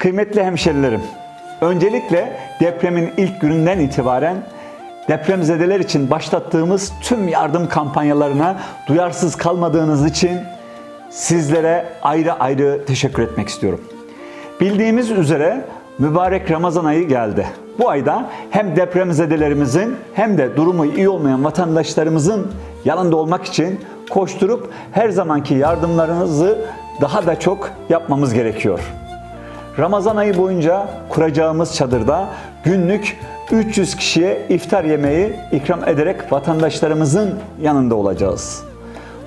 Kıymetli hemşerilerim, öncelikle depremin ilk gününden itibaren depremzedeler için başlattığımız tüm yardım kampanyalarına duyarsız kalmadığınız için sizlere ayrı ayrı teşekkür etmek istiyorum. Bildiğimiz üzere mübarek Ramazan ayı geldi. Bu ayda hem depremzedelerimizin hem de durumu iyi olmayan vatandaşlarımızın yanında olmak için koşturup her zamanki yardımlarınızı daha da çok yapmamız gerekiyor. Ramazan ayı boyunca kuracağımız çadırda günlük 300 kişiye iftar yemeği ikram ederek vatandaşlarımızın yanında olacağız.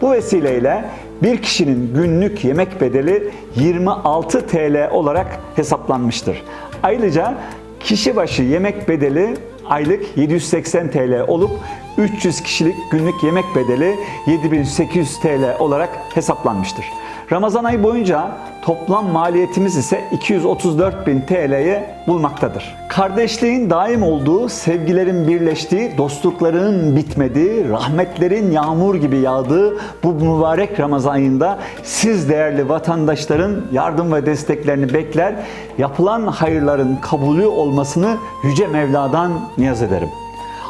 Bu vesileyle bir kişinin günlük yemek bedeli 26 TL olarak hesaplanmıştır. Ayrıca kişi başı yemek bedeli aylık 780 TL olup 300 kişilik günlük yemek bedeli 7800 TL olarak hesaplanmıştır. Ramazan ayı boyunca toplam maliyetimiz ise 234 bin TL'ye bulmaktadır. Kardeşliğin daim olduğu, sevgilerin birleştiği, dostlukların bitmediği, rahmetlerin yağmur gibi yağdığı bu mübarek Ramazan ayında siz değerli vatandaşların yardım ve desteklerini bekler, yapılan hayırların kabulü olmasını Yüce Mevla'dan niyaz ederim.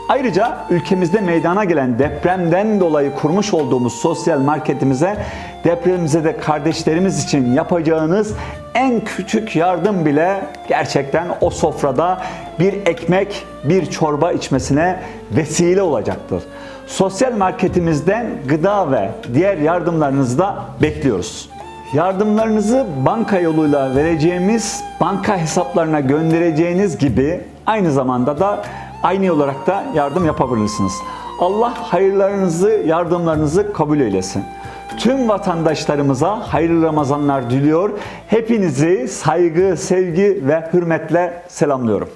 Ayrıca ülkemizde meydana gelen depremden dolayı kurmuş olduğumuz sosyal marketimize depremzede kardeşlerimiz için yapacağınız en küçük yardım bile gerçekten o sofrada bir ekmek, bir çorba içmesine vesile olacaktır. Sosyal marketimizden gıda ve diğer yardımlarınızı da bekliyoruz. Yardımlarınızı banka yoluyla vereceğimiz banka hesaplarına göndereceğiniz gibi aynı zamanda da aynı olarak da yardım yapabilirsiniz. Allah hayırlarınızı, yardımlarınızı kabul eylesin. Tüm vatandaşlarımıza hayırlı Ramazanlar diliyor. Hepinizi saygı, sevgi ve hürmetle selamlıyorum.